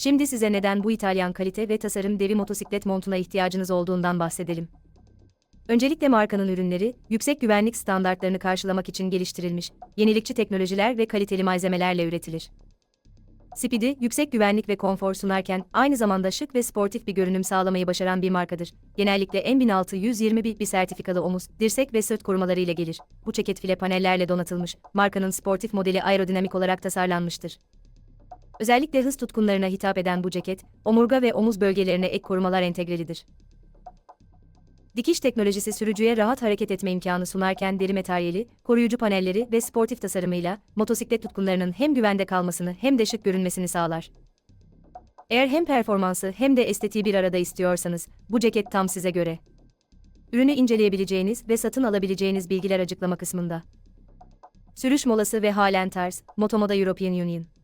Şimdi size neden bu İtalyan kalite ve tasarım devi motosiklet montuna ihtiyacınız olduğundan bahsedelim. Öncelikle markanın ürünleri, yüksek güvenlik standartlarını karşılamak için geliştirilmiş, yenilikçi teknolojiler ve kaliteli malzemelerle üretilir. Speedy, yüksek güvenlik ve konfor sunarken aynı zamanda şık ve sportif bir görünüm sağlamayı başaran bir markadır. Genellikle M1621 bir sertifikalı omuz, dirsek ve sırt korumaları ile gelir. Bu ceket file panellerle donatılmış, markanın sportif modeli aerodinamik olarak tasarlanmıştır. Özellikle hız tutkunlarına hitap eden bu ceket, omurga ve omuz bölgelerine ek korumalar entegrelidir. Dikiş teknolojisi sürücüye rahat hareket etme imkanı sunarken deri materyali, koruyucu panelleri ve sportif tasarımıyla motosiklet tutkunlarının hem güvende kalmasını hem de şık görünmesini sağlar. Eğer hem performansı hem de estetiği bir arada istiyorsanız, bu ceket tam size göre. Ürünü inceleyebileceğiniz ve satın alabileceğiniz bilgiler açıklama kısmında. Sürüş molası ve halen ters, Motomoda European Union.